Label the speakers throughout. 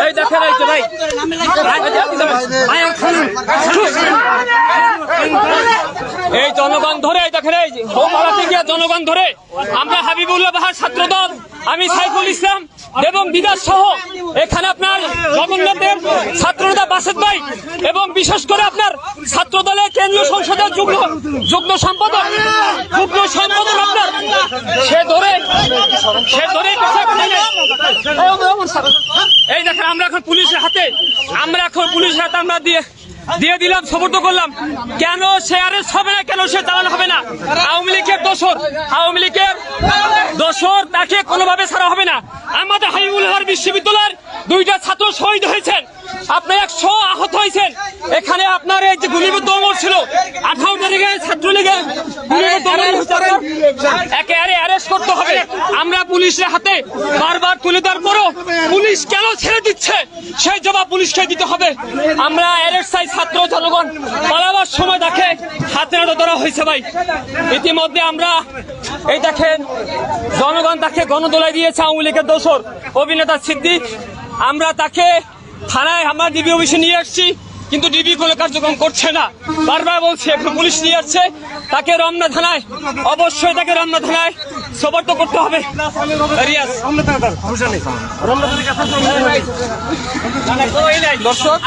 Speaker 1: এই দেখেন যে ভাই এই জনগণ ধরে দেখেন এই যে গিয়ে জনগণ ধরে, আমরা হাবিবুল্লাহ বাহার ছাত্রদল, আমি সাইফুল ইসলাম এবং বিকাশ সহ, এখানে আপনার জগন্নাথের ছাত্রনেতা বাসেদ ভাই, এবং বিশেষ করে আপনার ছাত্র দলের কেন্দ্রীয় সংসদের যুগ্ম যুগ্ম সম্পাদক যুগ্ম সম্পাদক আপনার, সে ধরে সে ধরে এই দেখেন, আমরা এখন পুলিশের হাতে, আমরা এখন পুলিশের হাতে আমরা দিয়ে দিয়ে দিলাম, সমর্থ করলাম। কেন সে আরেস্ট হবে না, কেন সে চালানো হবে না? আওয়ামী লীগের দোষর, আওয়ামী লীগের দোষর তাকে কোনোভাবে ছাড়া হবে না। আমাদের হাবিবুল হক বিশ্ববিদ্যালয়ের দুইটা ছাত্র শহীদ হয়েছেন। আপনার একশো আহত হয়েছেন। এখানে আপনার এই যে গুলিবিদ্ধ অমর ছিল, আঠারো তারিখে ছাত্রলীগের অ্যারেস্ট করতে হবে। আমরা পুলিশের হাতে বারবার তুলে দেওয়ার পরও পুলিশ দিচ্ছে সেই জবাব পুলিশকে দিতে হবে। আমরা চাই ছাত্র জনগণ পালাবার সময় দেখে হাতে নাড়া ধরা হয়েছে ভাই। ইতিমধ্যে আমরা এই দেখেন, জনগণ তাকে গণদোলায় দিয়েছে আওয়ামী লীগের দোষর অভিনেতা সিদ্দিক। আমরা তাকে থানায় আমরা ডিবি অফিসে নিয়ে আসছি, কিন্তু ডিবি কোনো কার্যক্রম করছে না। বারবার বলছে এখন পুলিশ নিয়ে আসছে, তাকে রমনা থানায়, অবশ্যই তাকে রমনা থানায় সবর্ত করতে হবে। দর্শক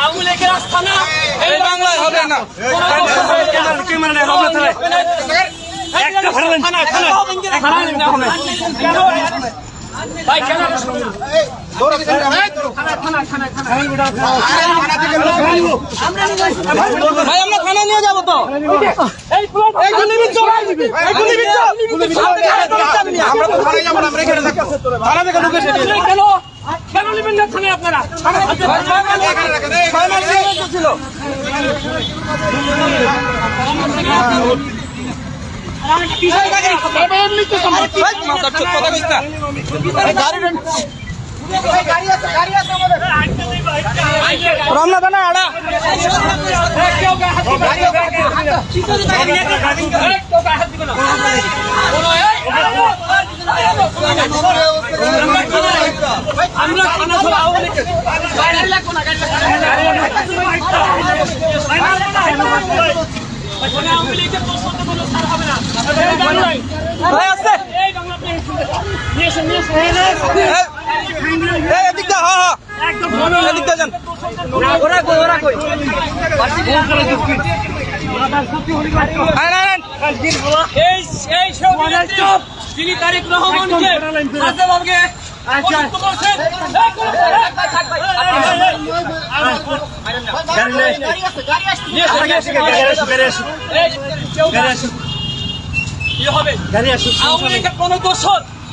Speaker 1: এই বাংলায় হবে না। একটা ভাই
Speaker 2: ভাই আমরা থানা নিয়ে যাব তো।
Speaker 1: এই প্লট
Speaker 2: এই গুলিবিদ্ধ এই গুলিবিদ্ধ আমরা তো থানায় যাব না আমরা এখানে থানা থেকে ঢুকে
Speaker 1: কেন? কেন নেবেন না থানায় আপনারা?
Speaker 2: ছিল। রমনা থানা আড়া
Speaker 1: নিয়ে এসেন, নিয়ে এসেন।
Speaker 2: হ্যাঁ হ্যাঁ
Speaker 1: কোন কোন দোষর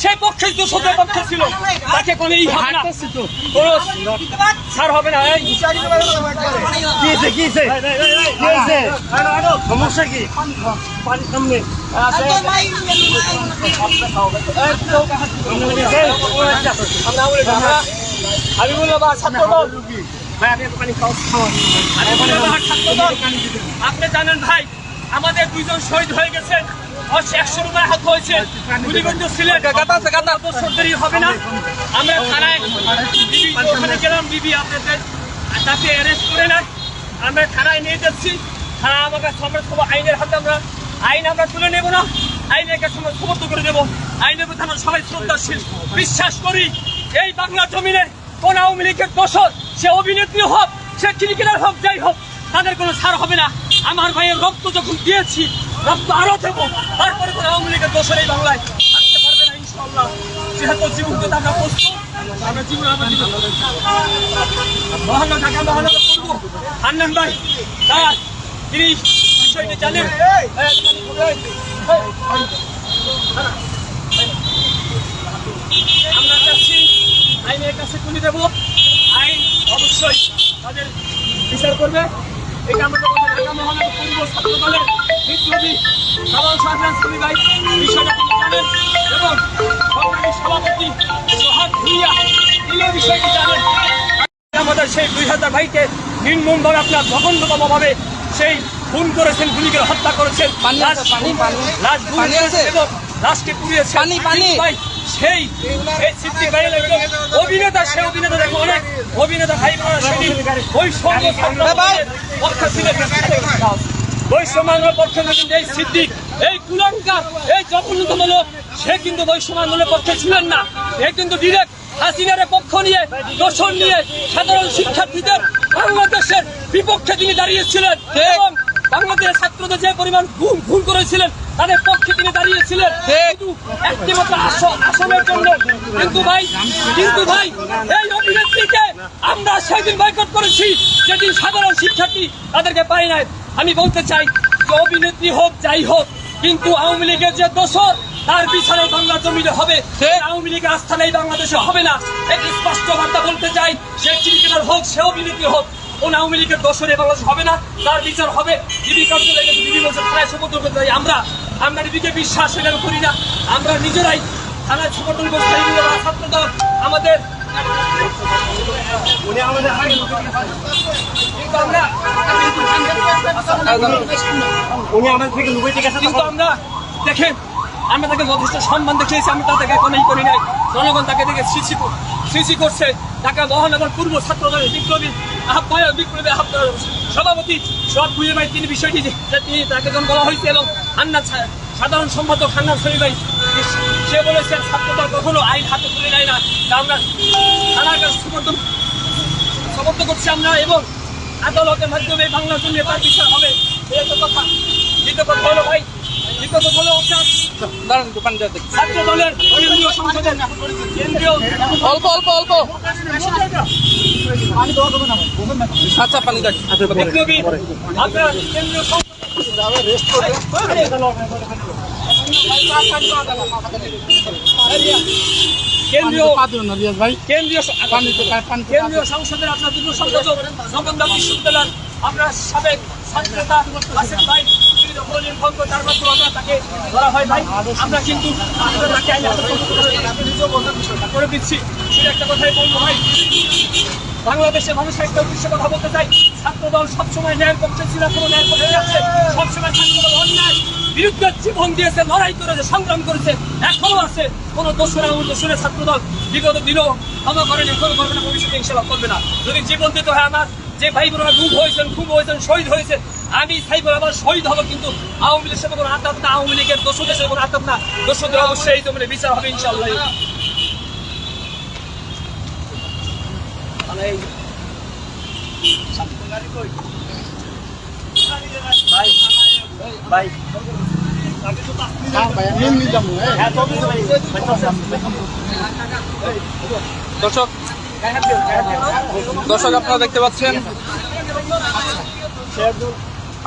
Speaker 1: সে পক্ষে দোষদের পক্ষে ছিল তাকে কোনো এই হবে না কোনো ছাড় হবে না এই।
Speaker 2: সমস্যা কি?
Speaker 1: বা ছাত্র দল। ভাই আমি পানি আমি ছাত্র দল আপনি জানেন ভাই আমাদের দুইজন শহীদ হয়ে গেছেন। ছিলেন হবে না। আমরা গেলাম, বিবি করে আমরা থানায় নিয়ে যাচ্ছি। আইনের আমরা আইন আমরা তুলে না। করে দেবো সবাই বিশ্বাস করি, এই বাংলা জমিনে কোন আওয়ামী লীগের দোষর, সে অভিনেত্রী হোক, সে ক্রিকেটার হোক, যাই হোক, তাদের কোনো ছাড় হবে না। আমার ভাইয়ের রক্ত যখন দিয়েছি, রক্ত আরও দেবো। দোষর এই বাংলায় থাকতে পারবে না ইনশাল্লাহ যেহেতু জীবন প্রস্তুত আমরা মহানগর করব আমরা চাচ্ছি আইনের কাছে তুলে দেবো। আইন অবশ্যই তাদের বিচার করবে। এটা আমরা ঢাকা মহানগর পূর্ব ছাত্র দলের বিপ্লবী সাধারণ সাধারণ শ্রী বিষয়টা তিনি জানেন এবং সংগ্রামী সভাপতি সোহাগ ভুইয়া তিনিও বিষয়টি জানেন। আমাদের সেই দুই হাজার ভাইকে নির্মমভাবে আপনার জঘন্যতম ভাবে সেই খুন করেছেন গুলি করে হত্যা করেছেন লাশ লাশ এবং লাশকে পুড়িয়েছেন।
Speaker 3: পানি, পানি।
Speaker 1: ভাই সেই সিদ্দিক অভিনেতা সে অভিনেতা দেখো অনেক অভিনেতা ভাই বোনেরা সেদিন ওই সঙ্গ পক্ষে কিন্তু এই সিদ্দিক এই কুলঙ্কার এই জঘন্যতম লোক সে কিন্তু পক্ষে ছিলেন না। এ কিন্তু ডিরেক্ট হাসিনার পক্ষ নিয়ে দোষণ নিয়ে সাধারণ শিক্ষার্থীদের বাংলাদেশের বিপক্ষে তিনি দাঁড়িয়েছিলেন এবং বাংলাদেশের ছাত্রদের যে পরিমাণ খুন খুন করেছিলেন তাদের পক্ষে তিনি দাঁড়িয়েছিলেন। একটি মাত্র আস- আসামের জন্য কিন্তু ভাই কিন্তু ভাই এই অভিনেত্রীকে আমরা সেদিন বয়কট করেছি। যেদিন সাধারণ শিক্ষার্থী তাদেরকে পাই নাই। আমি বলতে চাই যে অভিনেত্রী হোক যাই হোক কিন্তু আওয়ামী লীগের যে দোষর তার বিচারে বাংলা জমিনে হবে। সে আওয়ামী লীগের আস্থা নেই বাংলাদেশে হবে না। একটি স্পষ্ট বার্তা বলতে চাই সে ক্রিকেটার হোক সে অভিনেত্রী হোক কোন আওয়ামী লীগের দোষরে বাংলাদেশ হবে না। তার বিচার হবে। চাই আমরা। আমরা নিজেকে বিশ্বাস করি না। আমরা নিজেরাই থানায় সমর্থন করতে চাই নিজেরা ছাত্র আমাদের কিন্তু আমরা আমরা দেখেন আমরা তাকে যথেষ্ট সম্মান দেখিয়েছি আমি তাদেরকে কোনোই করি নাই। জনগণ তাকে দেখে সৃষ্টি সৃষ্টি করছে। ঢাকা মহানগর পূর্ব ছাত্র দলের বিপ্লবী আহ্বায়ক বিপ্লবী আহ্বায়ক সভাপতি সব বুঝে ভাই তিনি বিষয়টি তিনি তাকে যখন বলা হয়েছে এবং হান্নান সা- সাধারণ সম্পাদক হান্নান শরীফ ভাই সে বলেছেন ছাত্র দল কখনো আইন হাতে তুলে নেয় না। তা আমরা থানার কাছে সমর্থন সমর্থন করছি আমরা এবং আদালতের মাধ্যমে বাংলার জন্য তার বিচার হবে। এই একটা কথা। দ্বিতীয় কথা হলো ভাই দ্বিতীয় কথা হলো
Speaker 3: দেখি।
Speaker 1: ছাত্র দলের
Speaker 3: অল্প অল্প অল্প। আচ্ছা পানি দেখ।
Speaker 1: কেন্দ্রীয় সংসদের আপনার যুব সংসদক জগন্নাথ বিশ্ববিদ্যালয়ের আপনার সাবেক ছাত্রনেতা আসিফ ভাই। বাংলাদেশের মানুষের একটা উদ্দেশ্যে কথা বলতে চাই ছাত্র দল সবসময় ন্যায়ের পক্ষে ছিল কোনো ন্যায়ের পক্ষে আছে। সবসময় ছাত্র দল অন্যায়। বিরুদ্ধে জীবন দিয়েছে, লড়াই করেছে, সংগ্রাম করেছে, এখনও আছে। কোন দোষরা দোষরে ছাত্র দল বিগত দিনও ক্ষমা করেনি, এখনও করবে না, ভবিষ্যতে ইনশাল্লাহ করবে না। যদি জীবন দিতে হয় আমার, যে ভাই বোনেরা গুম হয়েছেন, খুব হয়েছেন, শহীদ হয়েছে আমি সাইবার আবার শহীদ হব কিন্তু আওয়ামী লীগের সাথে কোনো আতাপ না আওয়ামী লীগের দোষদের সাথে কোনো আতাপ না। দোষদের অবশ্যই জমিনে বিচার হবে ইনশাল্লাহ ভাই ভাই।
Speaker 3: দর্শক দর্শক আপনারা দেখতে পাচ্ছেন।